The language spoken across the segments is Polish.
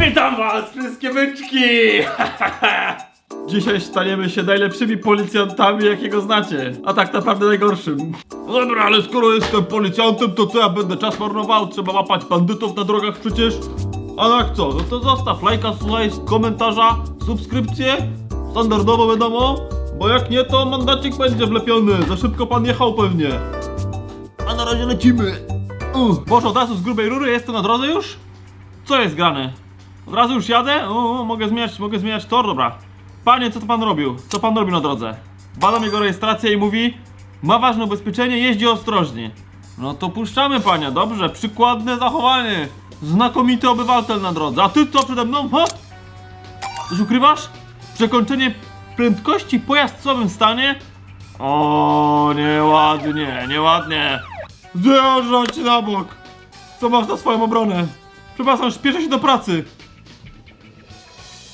Witam was, wszystkie byczki! Dzisiaj staniemy się najlepszymi policjantami, jakiego znacie. A tak naprawdę najgorszym. No dobra, ale skoro jestem policjantem, to co ja będę czas marnował? Trzeba łapać bandytów na drogach przecież. A jak co? No to zostaw lajka, słuchaj, komentarza, subskrypcję. Standardowo wiadomo. Bo jak nie, to mandacik będzie wlepiony. Za szybko pan jechał pewnie. A na razie lecimy. Uh, Boże, od razu z grubej rury jestem na drodze już? Co jest grane? Od razu już jadę? O, mogę zmieniać, mogę zmieniać tor, dobra. Panie, co to pan robił? Co pan robi na drodze? Badam jego rejestrację i mówi Ma ważne ubezpieczenie, jeździ ostrożnie. No to puszczamy pania, dobrze, przykładne zachowanie. Znakomity obywatel na drodze. A ty co przede mną? Ha? Coś ukrywasz? Przekończenie prędkości pojazd w słabym stanie? O, nieładnie, nieładnie. Zjeżdżać na bok. Co masz na swoją obronę? Przepraszam, śpieszę się do pracy.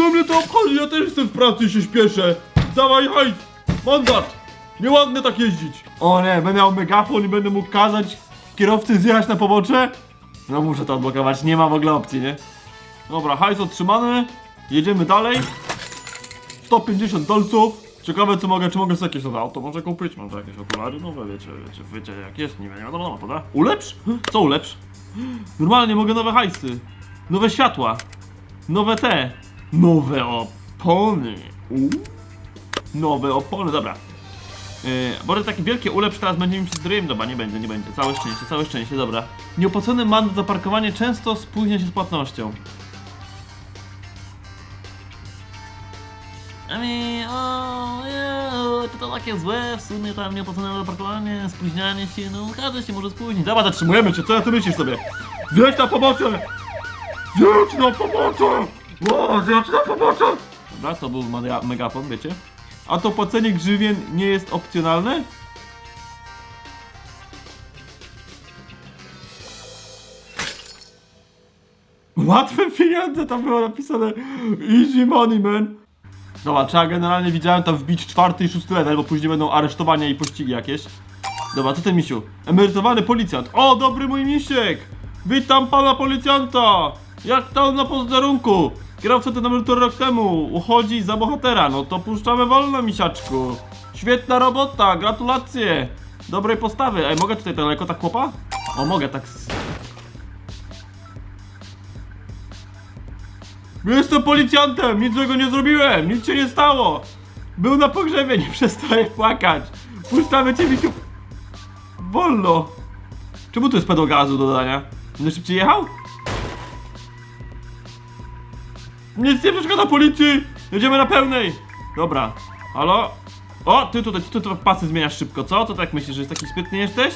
Co mnie to obchodzi? Ja też jestem w pracy i się śpieszę. Dawaj hajs! Mandat! Nieładnie tak jeździć. O nie, będę miał megafon i będę mógł kazać kierowcy zjechać na pobocze? No muszę to odblokować, nie ma w ogóle opcji, nie? Dobra, hajs otrzymany. Jedziemy dalej. 150 dolców. Ciekawe co mogę, czy mogę sobie jakieś nowe auto może kupić, może jakieś okulary nowe, wiecie, wiecie, wiecie jak jest, nie wiem, nie wiadomo, no, prawda? Ulepsz? Co ulepsz? Normalnie mogę nowe hajsy, nowe światła, nowe te, nowe opony, Uuu. nowe opony, dobra. Yy, może takie wielkie ulepsz teraz będzie mi się zdrojem, dobra, nie będzie, nie będzie, całe szczęście, całe szczęście, dobra. Nieopłacony mandat za parkowanie często spóźnia się z płatnością. I mean, o, nie, to, to takie złe, w sumie tam nieopłacone parkowanie, spóźnianie się, no każdy się może spóźnić. Dobra, zatrzymujemy cię, co ja ty myślisz sobie? Zjedź na pobocze! Zjedź na pobocze! O, zjedź na pobocze! Dobra, to był mega- megafon, wiecie? A to płacenie grzywien nie jest opcjonalne? Łatwe pieniądze, tam było napisane Easy money, man. Dobra, trzeba generalnie widziałem tam wbić czwarty i szósty level, bo później będą aresztowania i pościgi jakieś. Dobra, co ten misiu? Emerytowany policjant. O, dobry mój misiek! Witam pana policjanta! Jak tam na posterunku? Kierowca ten emerytur rok temu. Uchodzi za bohatera. No to puszczamy wolno, misiaczku. Świetna robota, gratulacje. Dobrej postawy. Ej, mogę tutaj daleko tak chłopa? O, mogę tak... Jestem policjantem, nic złego nie zrobiłem, nic się nie stało. Był na pogrzebie, nie przestaje płakać. Puszczamy cię, misiu. Wolno. Czemu tu jest pedał gazu do dodania? Będę szybciej jechał? Nic nie przeszkadza policji! Jedziemy na pełnej! Dobra, halo? O, ty tutaj, ty tu pasy zmieniasz szybko, co? To tak myślisz, że jest taki sprytny jesteś?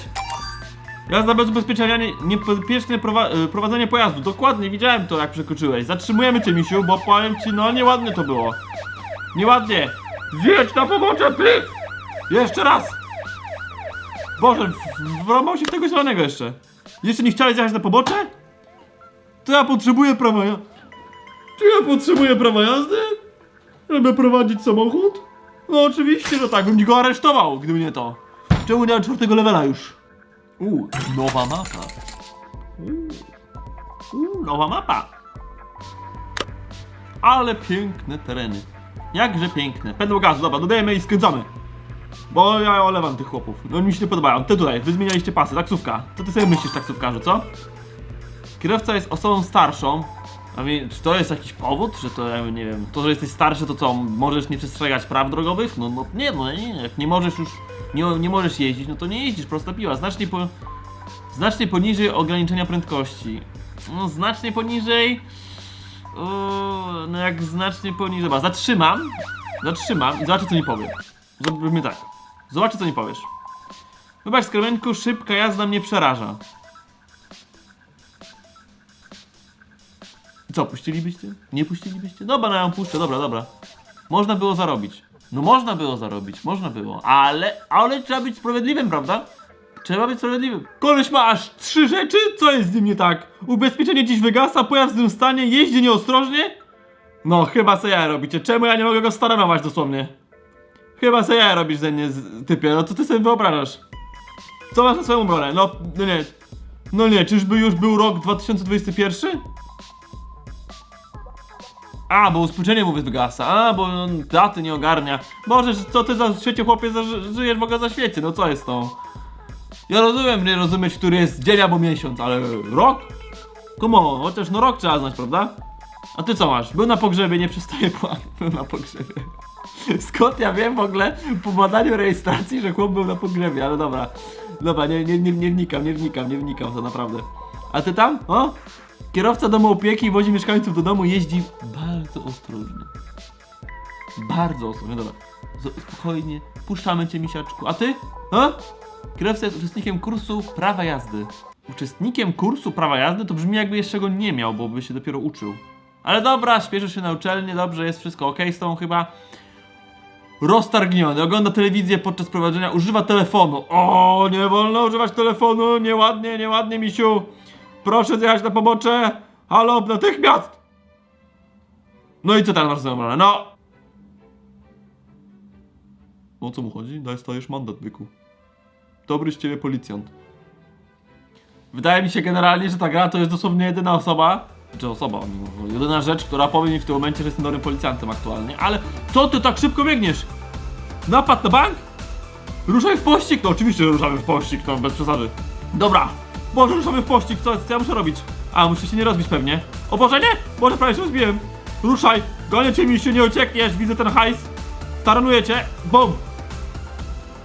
Jazda bez ubezpieczenia, nie- niebezpieczne prowa y, prowadzenie pojazdu. Dokładnie, widziałem to jak przekroczyłeś. Zatrzymujemy cię, misiu, bo powiem ci, no nieładnie to było. Nieładnie. Zjedź na pobocze, pyk! Jeszcze raz! Boże, wrąbał się w tego zielonego jeszcze. Jeszcze nie chciałeś jechać na pobocze? To ja potrzebuję prawa. Czy ja potrzebuję prawa jazdy? Żeby prowadzić samochód? No oczywiście, że tak, bym go aresztował, gdyby nie to. Czemu nie mam czwartego levela już? Uuu, nowa mapa. Uuu, nowa mapa. Ale piękne tereny. Jakże piękne. Pedał gazu, dobra, dodajemy i skręcamy. Bo ja olewam tych chłopów. No mi się nie podobają. Ty tutaj, wy zmienialiście pasy, taksówka. Co ty sobie myślisz, taksówkarzu, co? Kierowca jest osobą starszą. A mi, czy to jest jakiś powód, że to, nie wiem, to, że jesteś starszy, to co, możesz nie przestrzegać praw drogowych? No, no nie, no nie, jak nie możesz już, nie, nie możesz jeździć, no to nie jeździsz, prosta piła, znacznie po, znacznie poniżej ograniczenia prędkości. No, znacznie poniżej, no jak znacznie poniżej, dobra, zatrzymam, zatrzymam i zobaczę, co mi powie. Zrobimy tak, zobaczę, co mi powiesz. Wybacz, skremenku, szybka jazda mnie przeraża. Co, puścilibyście? Nie puścilibyście? Dobra, no ja ją puszczę, dobra, dobra. Można było zarobić. No można było zarobić, można było. Ale, ale trzeba być sprawiedliwym, prawda? Trzeba być sprawiedliwym. Koleś ma aż trzy rzeczy? Co jest z nim nie tak? Ubezpieczenie dziś wygasa, pojazd w tym stanie, jeździ nieostrożnie? No, chyba se ja robicie. Czemu ja nie mogę go staranować dosłownie? Chyba se ja robisz ze mnie, typie. No co ty sobie wyobrażasz? Co masz na swoją obronę? No, no nie. No nie, czyżby już był rok 2021? A, bo uspółczenie mu wygasa. A, bo on daty nie ogarnia. Boże, co ty za świecie chłopie za, żyjesz w ogóle za świecie? No co jest to? Ja rozumiem, nie rozumieć, który jest dzień albo miesiąc, ale rok? Come on, chociaż no rok trzeba znać, prawda? A ty co masz? Był na pogrzebie, nie przestaje pan. Był na pogrzebie. Skąd ja wiem w ogóle po badaniu rejestracji, że chłop był na pogrzebie, ale dobra. Dobra, nie, nie, nie, nie wnikam, nie wnikam, nie wnikam to naprawdę. A ty tam? O? Kierowca domu opieki wozi mieszkańców do domu, jeździ bardzo ostrożnie. Bardzo ostrożnie, dobra. Spokojnie, puszczamy cię misiaczku. A ty? A? Kierowca jest uczestnikiem kursu prawa jazdy. Uczestnikiem kursu prawa jazdy to brzmi jakby jeszcze go nie miał, bo by się dopiero uczył. Ale dobra, śpieszysz się na uczelnię, dobrze, jest wszystko ok z tą chyba. Roztargniony, ogląda telewizję podczas prowadzenia, używa telefonu. O, nie wolno używać telefonu, nieładnie, nieładnie, misiu. Proszę zjechać na pobocze. Halo, natychmiast! No i co teraz masz zrobione? No! O co mu chodzi? Daj stajesz mandat, byku. Dobry z ciebie policjant. Wydaje mi się generalnie, że ta gra to jest dosłownie jedyna osoba, czy osoba, no, jedyna rzecz, która powie mi w tym momencie, że jestem dobrym policjantem aktualnie, ale co ty tak szybko biegniesz? Napad na bank? Ruszaj w pościg! No oczywiście, że ruszamy w pościg, no bez przesady. Dobra, Boże, ruszamy w pościg, co, co ja muszę robić? A, muszę się nie rozbić pewnie. O Boże, nie! Boże, prawie się rozbiłem. Ruszaj, gonię cię, misiu, nie uciekniesz, widzę ten hajs. Taranuję cię, bum!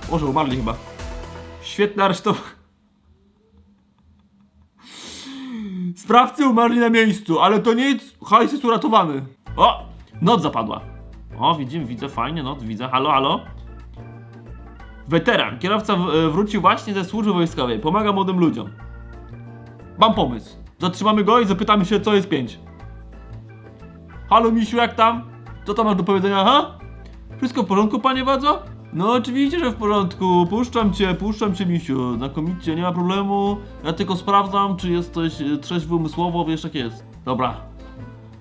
Boże, umarli chyba. Świetne aresztowanie. Sprawcy umarli na miejscu, ale to nic, hajs jest uratowany. O! Noc zapadła. O, widzimy, widzę, fajnie, noc, widzę. Halo, halo. Weteran, kierowca e, wrócił właśnie ze służby wojskowej, pomaga młodym ludziom. Mam pomysł. Zatrzymamy go i zapytamy się, co jest pięć. Halo, misiu, jak tam? Co tam masz do powiedzenia, ha? Wszystko w porządku, panie władzo? No oczywiście, że w porządku. Puszczam cię, puszczam cię, misiu. Znakomicie, nie ma problemu. Ja tylko sprawdzam, czy jesteś e, trzeźwy umysłowo, wiesz jak jest. Dobra.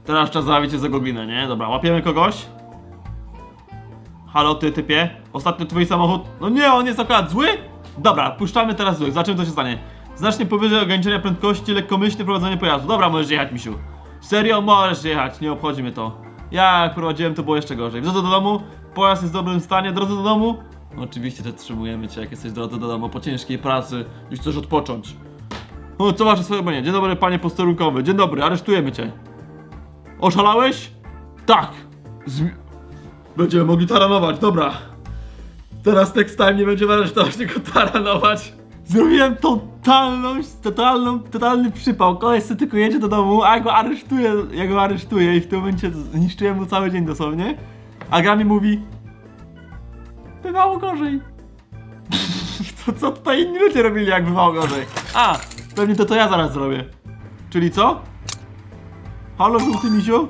Teraz czas zabawić się za goblinę, nie? Dobra, łapiemy kogoś. Halo, ty typie? Ostatnio twój samochód... No nie, on jest akurat zły? Dobra, puszczamy teraz złych. Zobaczymy, co się stanie. Znacznie powyżej ograniczenia prędkości, lekkomyślne prowadzenie pojazdu. Dobra, możesz jechać, misiu. Serio, możesz jechać, nie obchodzi mnie to. Ja jak prowadziłem, to było jeszcze gorzej. W drodze do domu, pojazd jest w dobrym stanie. Drodze do domu? Oczywiście zatrzymujemy cię, jak jesteś drodze do domu po ciężkiej pracy i chcesz odpocząć. No, co wasze swoje nie? Dzień dobry, panie posterunkowy. Dzień dobry, aresztujemy cię. Oszalałeś? Tak. Zmi- Będziemy mogli taranować, dobra. Teraz next time nie będziemy aresztować, tylko taranować. Zrobiłem totalną, totalną, totalny przypał. Koleś sobie tylko jedzie do domu, a ja go aresztuję, ja go aresztuję i w tym momencie zniszczyłem mu cały dzień dosłownie. A gra mi mówi... Bywało gorzej. to co tutaj inni ludzie robili, jak bywało gorzej? A, pewnie to to ja zaraz zrobię. Czyli co? Halo, żółty misiu?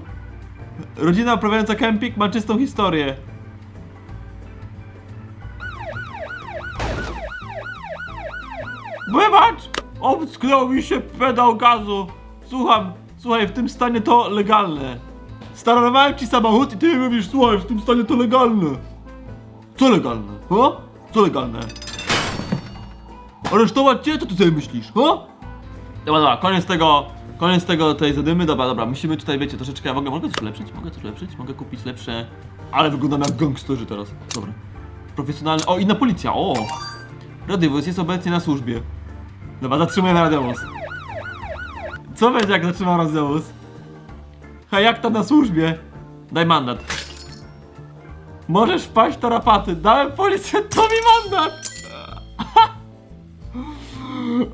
Rodzina uprawiająca kemping ma czystą historię. Wybacz! Obsknął mi się pedał gazu. Słucham, słuchaj, w tym stanie to legalne. Starowałem ci samochód i ty mówisz, słuchaj, w tym stanie to legalne. Co legalne? O? Co legalne? Aresztować cię? Co ty sobie myślisz? O? Dobra, dobra, koniec tego, koniec tego, tej zadymy, dobra, dobra, musimy tutaj, wiecie, troszeczkę, mogę, mogę coś ulepszyć, mogę coś ulepszyć, mogę kupić lepsze, ale wyglądam jak gangsterzy teraz, dobra. Profesjonalny, o, inna policja, o! Radiowóz jest obecnie na służbie. Dobra, zatrzymujemy radiowóz. Co będzie, jak zatrzymam radiowóz? Hej, jak to na służbie? Daj mandat. Możesz wpaść to rapaty, dałem policjantowi mandat!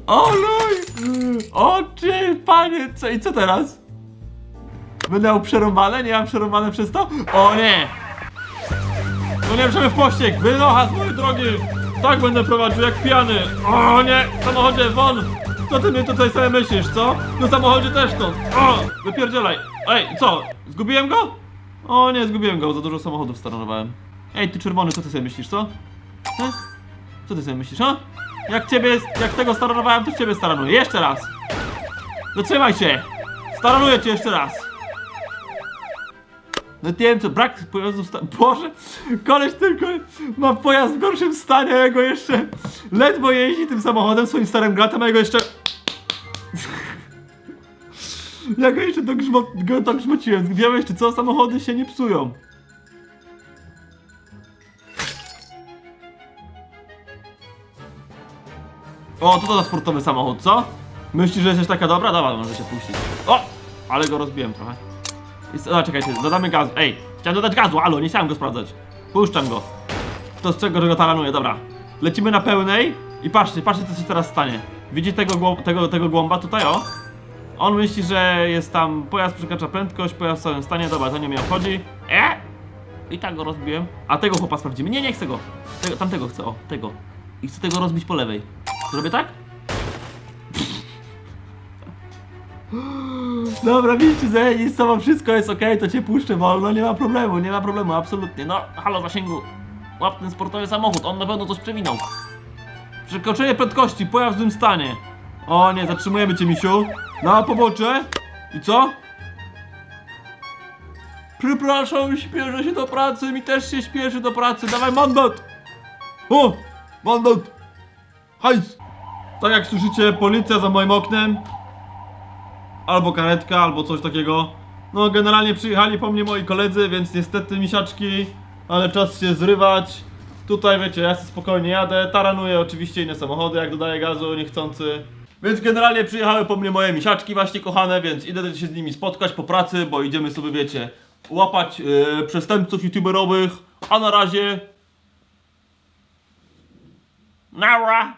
O luj! O czy panie, co i co teraz? Będę miał przerąbane? Nie mam przerąbane przez to? O nie! No nie w pościg! Wynocha z mojej drogi! Tak będę prowadził jak pijany! O nie! Samochodzie, won! Co ty mnie tutaj sobie myślisz, co? No samochodzie też to! O! Wypierdzielaj! Ej, co? Zgubiłem go? O nie, zgubiłem go, za dużo samochodów staranowałem. Ej, ty czerwony, co ty sobie myślisz, co? E? Co ty sobie myślisz, a? Jak ciebie, jak tego staranowałem, to ciebie staranuję. Jeszcze raz. Zatrzymaj się. Staranuję cię jeszcze raz. No nie wiem co, brak pojazdu sta- Boże, koleś tylko ma pojazd w gorszym stanie, a jego jeszcze ledwo jeździ tym samochodem, swoim starym gratem, a jego jeszcze... Ja go jeszcze dogrzmo, go dogrzmociłem. Widziałeś, czy co? Samochody się nie psują. O, to to sportowy samochód, co? Myślisz, że jesteś taka dobra? Dobra, może się puścić. O! Ale go rozbiłem trochę. A, czekajcie, dodamy gazu. Ej, chciałem dodać gazu, alo, nie chciałem go sprawdzać. Puszczam go. To z czego, go taranuję, dobra. Lecimy na pełnej i patrzcie, patrzcie co się teraz stanie. Widzicie tego, głą- tego, tego głąba tutaj, o? On myśli, że jest tam, pojazd przekracza prędkość, pojazd w całym stanie, dobra, to nie mnie obchodzi. E! I tak go rozbiłem. A tego chłopa sprawdzimy. Nie, nie chcę go. Tego, tamtego chcę, o, tego. I chcę tego rozbić po lewej. Zrobię tak? Dobra, widzicie, że nic sama wszystko jest ok, to cię puszczę wolno, nie ma problemu, nie ma problemu, absolutnie. No, halo zasięgu, łap ten sportowy samochód, on na pewno coś przewinął. Przekroczenie prędkości, pojazd w złym stanie. O nie, zatrzymujemy cię, misiu. Na pobocze. I co? Przepraszam, śpieszę się do pracy, mi też się śpieszy do pracy, dawaj mandat! O! Mandat! Hajs! Tak jak słyszycie, policja za moim oknem. Albo karetka, albo coś takiego. No, generalnie przyjechali po mnie moi koledzy, więc niestety misiaczki, ale czas się zrywać. Tutaj wiecie, ja sobie spokojnie jadę, taranuję oczywiście inne samochody, jak dodaję gazu niechcący. Więc generalnie przyjechały po mnie moje misiaczki właśnie kochane, więc idę się z nimi spotkać po pracy, bo idziemy sobie wiecie, łapać yy, przestępców youtuberowych, a na razie... Nara!